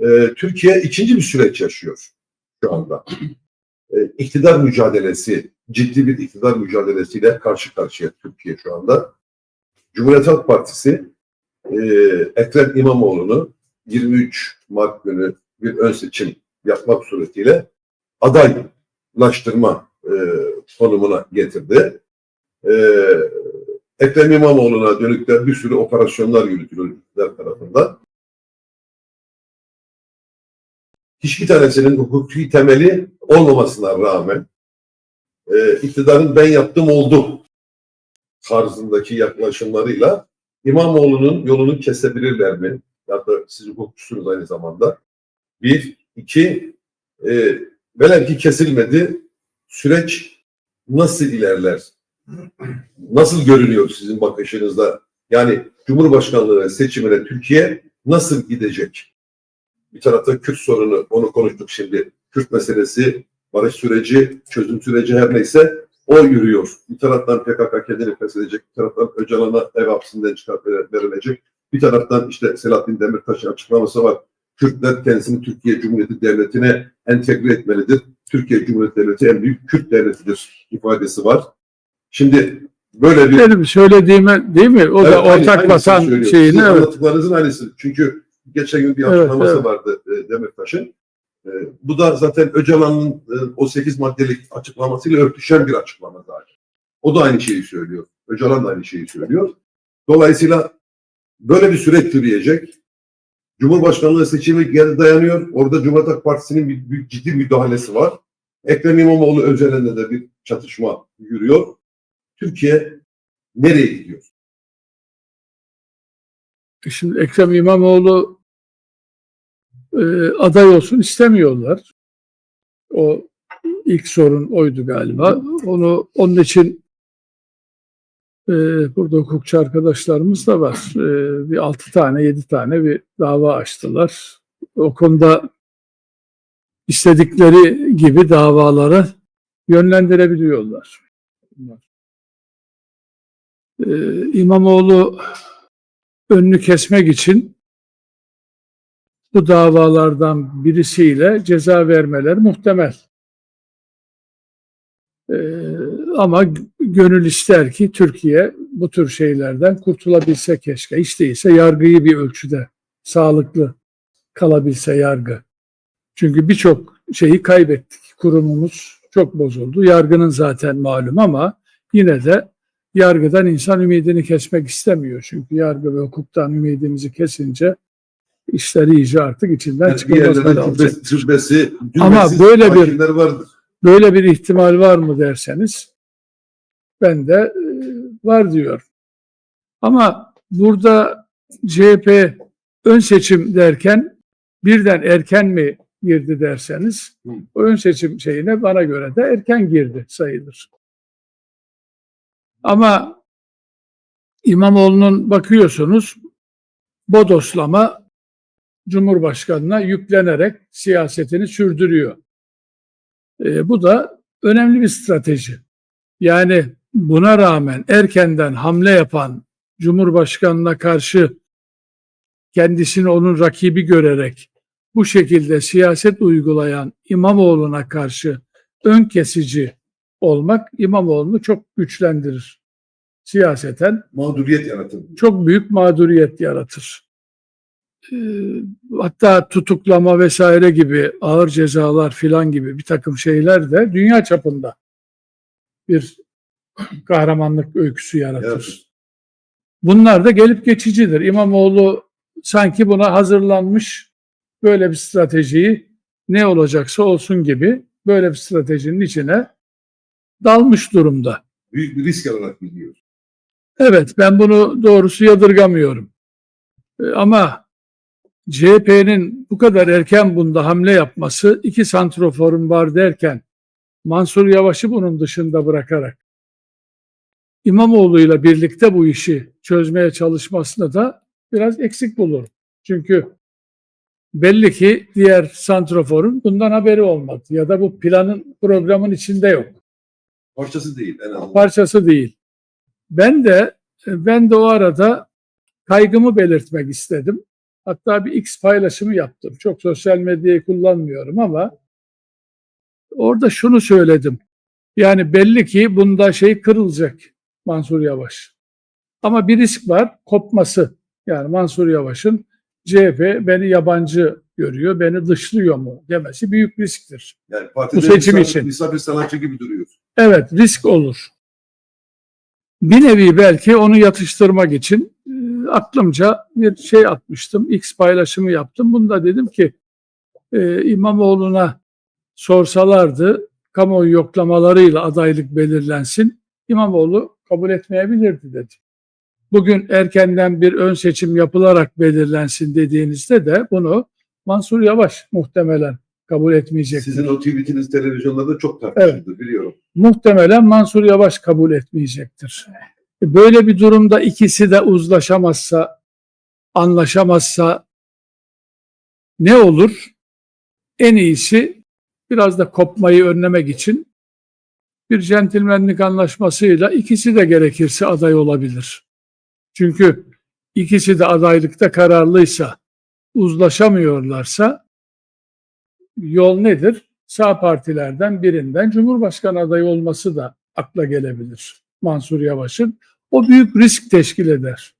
e, Türkiye ikinci bir süreç yaşıyor şu anda. E, iktidar mücadelesi, ciddi bir iktidar mücadelesiyle karşı karşıya Türkiye şu anda. Cumhuriyet Halk Partisi e, Ekrem İmamoğlu'nu 23 Mart günü bir ön seçim yapmak suretiyle adaylaştırma e, konumuna getirdi. E, Ekrem İmamoğlu'na dönük bir sürü operasyonlar yürütülüyor tarafından. Hiçbir tanesinin hukuki temeli olmamasına rağmen e, iktidarın ben yaptım oldu tarzındaki yaklaşımlarıyla İmamoğlu'nun yolunu kesebilirler mi? Ya da siz hukukçusunuz aynı zamanda. Bir, iki, e, velev ki kesilmedi, süreç nasıl ilerler? Nasıl görünüyor sizin bakışınızda? Yani Cumhurbaşkanlığı seçimine Türkiye nasıl gidecek? Bir tarafta Kürt sorunu, onu konuştuk şimdi. Kürt meselesi, barış süreci, çözüm süreci her neyse o yürüyor. Bir taraftan PKK kendini feshedecek, bir taraftan Öcalan'a ev hapsinden çıkart verilecek. Bir taraftan işte Selahattin Demirtaş'ın açıklaması var. Kürtler kendisini Türkiye Cumhuriyeti Devleti'ne entegre etmelidir. Türkiye Cumhuriyeti Devleti en büyük Kürt devletidir ifadesi var. Şimdi böyle bir Benim söylediğime değil mi? O Evet, da aynı- ortak vatan söylüyor. şeyini evet. anlattıklarınızın aynısı. Çünkü geçen gün bir Evet, açıklaması evet. vardı e, Demirtaş'ın. E, bu da zaten Öcalan'ın e, o 8 maddelik açıklamasıyla örtüşen bir açıklama zaten. O da aynı şeyi söylüyor. Öcalan da aynı şeyi söylüyor. Dolayısıyla böyle bir süreç yürüyecek. Cumhurbaşkanlığı seçimi geri dayanıyor. Orada Cumhuriyet Halk Partisi'nin bir, bir ciddi müdahalesi var. Ekrem İmamoğlu özelinde de bir çatışma yürüyor. Türkiye nereye gidiyor? Şimdi Ekrem İmamoğlu e, aday olsun istemiyorlar. O ilk sorun oydu galiba. Onu onun için e, burada hukukçu arkadaşlarımız da var. E, bir altı tane, yedi tane bir dava açtılar. O konuda istedikleri gibi davaları yönlendirebiliyorlar. E, İmamoğlu önünü kesmek için bu davalardan birisiyle ceza vermeler muhtemel. Ee, ama gönül ister ki Türkiye bu tür şeylerden kurtulabilse keşke. Hiç değilse yargıyı bir ölçüde sağlıklı kalabilse yargı. Çünkü birçok şeyi kaybettik. Kurumumuz çok bozuldu. Yargının zaten malum ama yine de yargıdan insan ümidini kesmek istemiyor. Çünkü yargı ve hukuktan ümidimizi kesince işler iyice artık içinden Yani çıkılmaz türbesi, Ama böyle bir- vardır. Böyle bir ihtimal var mı derseniz ben de e, var diyor. Ama burada CHP ön seçim derken birden erken mi girdi derseniz Hı. o ön seçim şeyine bana göre de erken girdi sayılır. Ama İmamoğlu'nun bakıyorsunuz bodoslama Cumhurbaşkanına yüklenerek siyasetini sürdürüyor. E, bu da önemli bir strateji. Yani buna rağmen erkenden hamle yapan Cumhurbaşkanına karşı kendisini onun rakibi görerek bu şekilde siyaset uygulayan İmamoğlu'na karşı ön kesici olmak İmamoğlu'nu çok güçlendirir. Siyaseten Mağduriyet yaratır. çok büyük mağduriyet yaratır. Ee, hatta tutuklama vesaire gibi ağır cezalar filan gibi bir takım şeyler de dünya çapında bir kahramanlık öyküsü yaratır. Bunlar da gelip geçicidir. İmamoğlu sanki buna hazırlanmış böyle bir stratejiyi ne olacaksa olsun gibi böyle bir stratejinin içine dalmış durumda. Büyük bir risk alarak gidiyor. Evet ben bunu doğrusu yadırgamıyorum. E, Ama CHP'nin bu kadar erken bunda hamle yapması iki santroforum var derken Mansur Yavaş'ı bunun dışında bırakarak İmamoğlu'yla birlikte bu işi çözmeye çalışmasını da biraz eksik bulurum. Çünkü belli ki diğer santroforun bundan haberi olmadı ya da bu planın programın içinde yok Parçası değil en azından. parçası değil. Ben de ben de o arada kaygımı belirtmek istedim. Hatta bir X paylaşımı yaptım. Çok sosyal medyayı kullanmıyorum ama orada şunu söyledim. Yani belli ki bunda şey kırılacak Mansur Yavaş. Ama bir risk var kopması. Yani Mansur Yavaş'ın CHP beni yabancı görüyor, beni dışlıyor mu demesi büyük risktir. Yani partide seçim misafir, için. misafir sanatçı gibi duruyor. Evet risk olur. Bir nevi belki onu yatıştırmak için aklımca bir şey atmıştım. X paylaşımı yaptım. Bunda dedim ki e, İmamoğlu'na sorsalardı kamuoyu yoklamalarıyla adaylık belirlensin. İmamoğlu kabul etmeyebilirdi dedi. Bugün erkenden bir ön seçim yapılarak belirlensin dediğinizde de bunu Mansur Yavaş muhtemelen kabul etmeyecektir. Sizin o tweetiniz televizyonlarda çok tartışıldı biliyorum. muhtemelen Mansur Yavaş kabul etmeyecektir. Böyle bir durumda ikisi de uzlaşamazsa, anlaşamazsa ne olur? En iyisi biraz da kopmayı önlemek için bir centilmenlik anlaşmasıyla ikisi de gerekirse aday olabilir. Çünkü ikisi de adaylıkta kararlıysa, uzlaşamıyorlarsa yol nedir? Sağ partilerden birinden Cumhurbaşkanı adayı olması da akla gelebilir Mansur Yavaş'ın. O büyük risk teşkil eder.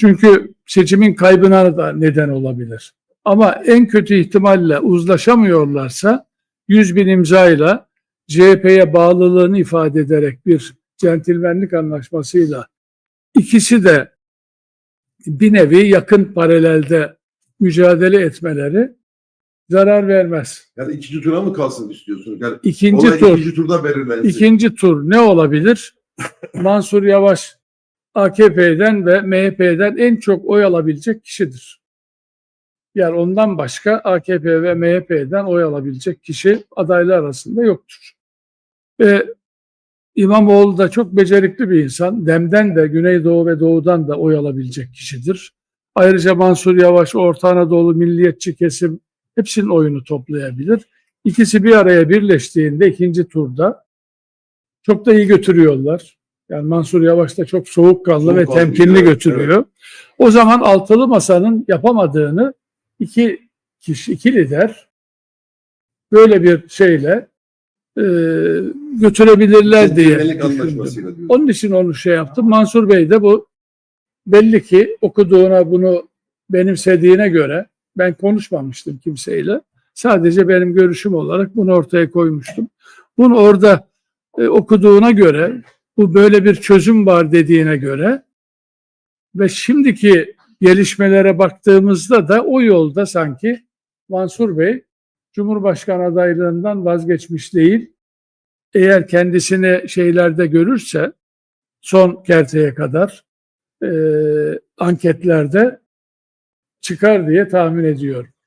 Çünkü seçimin kaybına da neden olabilir. Ama en kötü ihtimalle uzlaşamıyorlarsa 100 bin imzayla CHP'ye bağlılığını ifade ederek bir centilmenlik anlaşmasıyla ikisi de bir nevi yakın paralelde mücadele etmeleri zarar vermez. Yani ikinci tura mı kalsın istiyorsunuz? Yani İkinci tur, ikinci turda belirlensin. ikinci tur ne olabilir? Mansur Yavaş AKP'den ve MHP'den en çok oy alabilecek kişidir. Yani ondan başka AKP ve MHP'den oy alabilecek kişi adaylar arasında yoktur. Ve İmamoğlu da çok becerikli bir insan. Dem'den de Güneydoğu ve Doğu'dan da oy alabilecek kişidir. Ayrıca Mansur Yavaş, Orta Anadolu milliyetçi kesim hepsinin oyunu toplayabilir. İkisi bir araya birleştiğinde ikinci turda çok da iyi götürüyorlar. Yani Mansur Yavaş da çok soğukkanlı ve Soğukkanlı, temkinli evet, götürüyor. O zaman altılı masanın yapamadığını iki kişi, iki lider böyle bir şeyle e, götürebilirler diye düşündüm. anlaşmasıyla diyor. Onun için onu şey yaptım. Mansur Bey de bu belli ki okuduğuna bunu benimsediğine göre ben konuşmamıştım kimseyle. Sadece benim görüşüm olarak bunu ortaya koymuştum. Bunu orada e, okuduğuna göre bu böyle bir çözüm var dediğine göre ve şimdiki gelişmelere baktığımızda da o yolda sanki Mansur Bey Cumhurbaşkanı adaylığından vazgeçmiş değil. Eğer kendisini şeylerde görürse son kerteye kadar e, anketlerde çıkar diye tahmin ediyorum.